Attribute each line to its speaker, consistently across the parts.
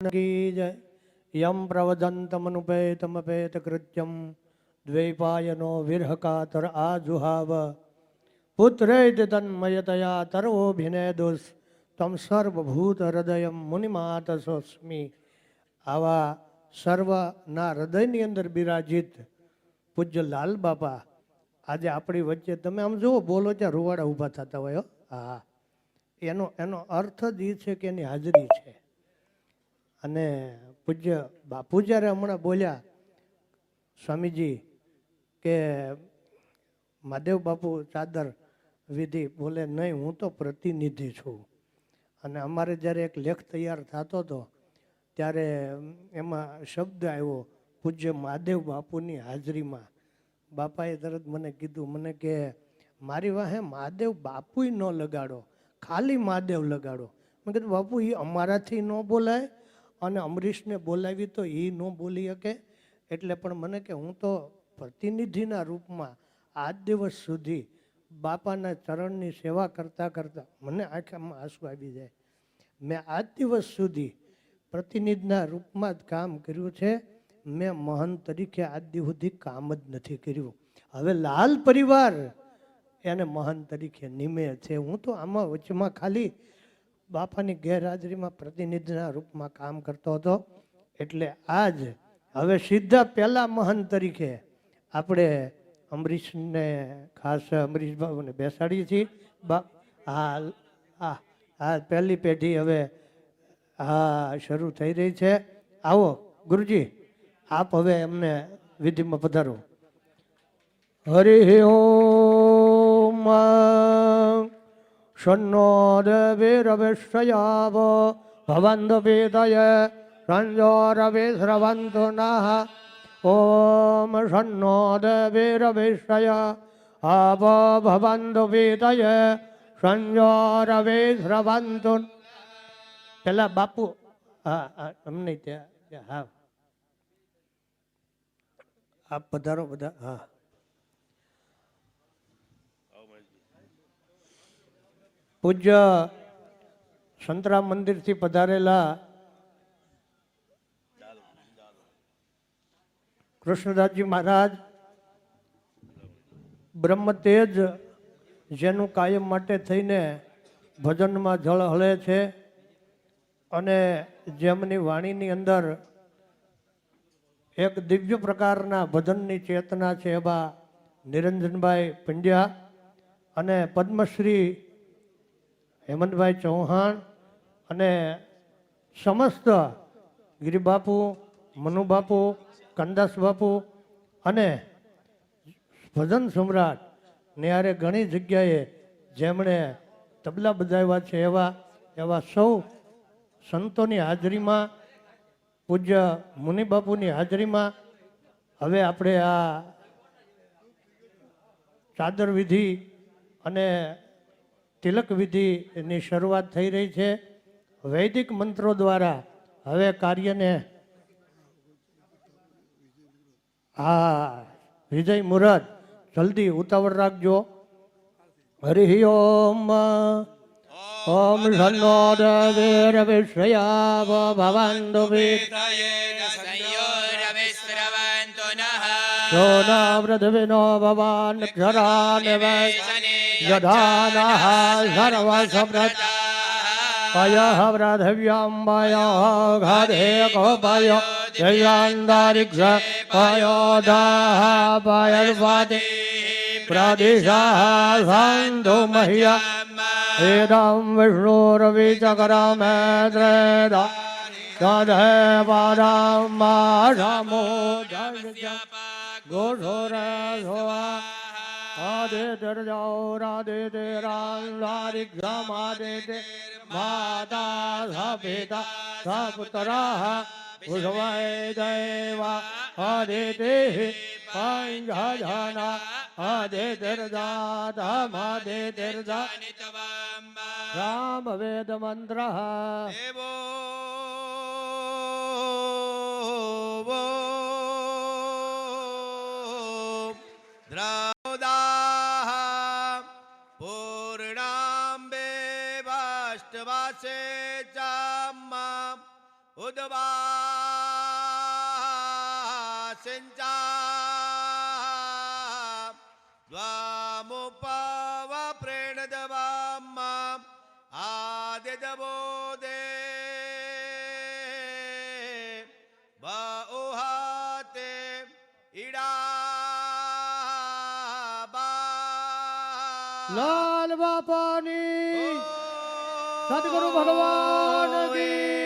Speaker 1: જય યમ પ્રવદંતમનુપેતમપેતકૃત્યમ દ્વૈપાયનો વિરહકાતર જુહાવ પુત્રૈત તન્મયતયા તર્વોભિનેદુસ તમ સર્વભૂત હૃદય મુનિમાતસોસ્મિ આવા સર્વના હૃદયની અંદર બિરાજિત પૂજ્ય લાલ બાપા આજે આપણી વચ્ચે તમે આમ જુઓ, બોલો ત્યાં રૂવાડા ઊભા થતા હોય. હા. એનો એનો અર્થ જ એ છે કે એની હાજરી છે. અને પૂજ્ય બાપુ જ્યારે હમણાં બોલ્યા, સ્વામીજી, કે મહાદેવ બાપુ ચાદર વિધિ બોલે, નહીં, હું તો પ્રતિનિધિ છું. અને અમારે જ્યારે એક લેખ તૈયાર થતો હતો, ત્યારે એમાં શબ્દ આવ્યો, પૂજ્ય મહાદેવ બાપુની હાજરીમાં. બાપાએ તરત મને કીધું, મને કે, મારી વાહે મહાદેવ બાપુય ન લગાડો, ખાલી મહાદેવ લગાડો. મેં કીધું, બાપુ એ અમારાથી ન બોલાય? અને અમરીશને બોલાવી તો એ ન બોલી શકે. એટલે પણ મને કે હું તો પ્રતિનિધિના રૂપમાં આજ દિવસ સુધી બાપાના ચરણની સેવા કરતાં કરતાં મને આંખમાં આંસુ આવી જાય. મેં આજ દિવસ સુધી પ્રતિનિધિના રૂપમાં જ કામ કર્યું છે. મેં મહંત તરીકે આજ દિવસ સુધી કામ જ નથી કર્યું. હવે લાલ પરિવાર એને મહાન તરીકે નિમે છે. હું તો આમાં વચમાં ખાલી બાપાની ગેરહાજરીમાં પ્રતિનિધિના રૂપમાં કામ કરતો હતો. એટલે આજ હવે સીધા પહેલા મહંત તરીકે આપણે અમરીશને, ખાસ અમરીશ બાબુને બેસાડીએ છીએ. બા હા હા હા પહેલી પેઢી હવે હા શરૂ થઈ રહી છે. આવો, ગુરુજી, આપ હવે એમને વિધિમાં પધારો. હરિ ઓમ શન્નો દેવીરવિષયાવ ભવન્તુ પીતય સંજોરવિ સ્રવન્તુ નઃ ઓમ શન્નો દેવીરવિષય આવ ભવન્તુ પીતય સંજોરવિ પેલા બાપુ હા અમને ત્યાં, હા આપ પધારો બધા હા પૂજ્ય સંતરામ મંદિરથી પધારેલા કૃષ્ણદાસજી મહારાજ બ્રહ્મ તેજ જેનું કાયમ માટે થઈને ભજનમાં જળ હળે છે અને જેમની વાણીની અંદર એક દિવ્ય પ્રકારના ભજનની ચેતના છે એવા નિરંજનભાઈ પંડ્યા અને પદ્મશ્રી હેમંતભાઈ ચૌહાણ અને સમસ્ત ગિરિબાપુ, મનુબાપુ કંદાસ બાપુ અને ભજન સમ્રાટ નિયારે ઘણી જગ્યાએ જેમણે તબલા બજાવ્યા છે એવા એવા સૌ સંતોની હાજરીમાં, પૂજ્ય મુનિબાપુની હાજરીમાં. હવે આપણે આ ચાદર વિધિ અને તિલક વિધિની શરૂઆત થઈ રહી છે. વૈદિક મંત્રો દ્વારા હવે કાર્યને હા વિજય મુહૂર્ત જલ્દી ઉતાવળ રાખજો. હરિ ઓમ ઓમ
Speaker 2: ધનો દેર
Speaker 1: વિષયા ભવાન દુવિતાયે शोनावृद्विनो भवान् जधानः सर्वसमृत् पयः वृथिव्यम्बयो घरे गोपयो जयान्तरिक्ष पयोधाः पयर्वति प्रदिशाः सन्तु मह्य इदं विष्णुर्विचक्रमेत्रेद तदेवारां माधमो धर्य ગોઢોરા ધોવા રાધે ધર જાઓ રાધે દે રામ રાધિક ધામ આદે દે માતા સભેતા સપતરા ભુજવાય દેવા.
Speaker 2: હરે દે પંજના હરે ધર વેદ મંત્ર ઉદવાસિંચા દ્વામુપવ પ્રેણદવામ આદિદવો દે બહુહાતે ઈડા
Speaker 1: લાલ બાપાની સદગુરુ ભગવાન કી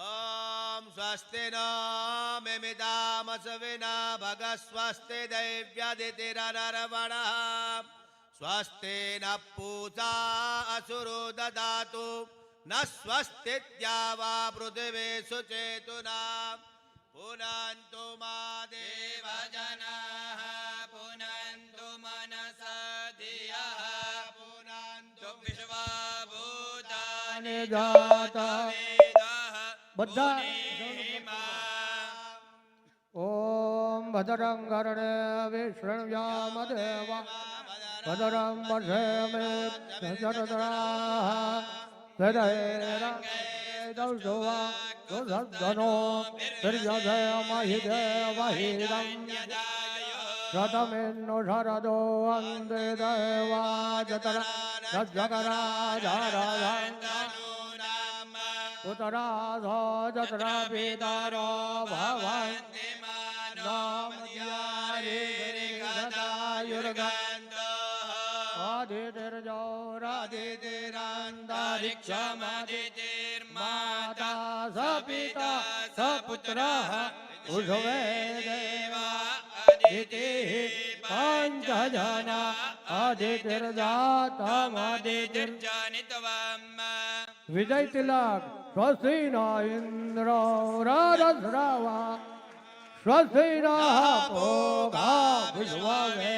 Speaker 2: ॐ स्वस्ति न मिमितामसविना भग स्वस्ति दैव्यदितिरनरवणः। स्वस्ति न पूजा असुरो ददातु न स्वस्तित्या वा पृथिवी सुचेतुना। पुनन्तु मा देवजनाः पुनन्तु मनसा धियः पुनन्तु विश्वभूतानि
Speaker 1: જાતા બધા ઓમ ભદ્રં કરણે વિષ્ણુયામ દેવા. ભદ્રં વર્ષેમે સજરદરા વેદૈરંગેદૌષવા દુર્ધનો તિર્યજયમહિદેવહિદં શતમિન્નો શરદો અંતે દેવા જતર સજ્જકરાજારાયણ ઉતરાધો જત્ર પિતરો ભવન આદિતિર્જૌરાદિતિરાંદારિક્ષમદિતિર્માતા સપિતા સપુત્ર ઉષવે દેવા અદિતિ પંચજના આદિતિર્જાતમદિતિર વિજય તિલક, સ્વસ્તિ ન ઇન્દ્ર રસરાવા સ્વસ્તિ ન પોગા વિશ્વવે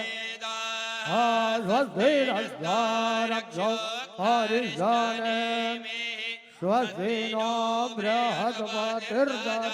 Speaker 1: સ્વસ્તિ રક્ષો હરિજને સ્વસ્તિ નો બૃહસ્પતિર્દધા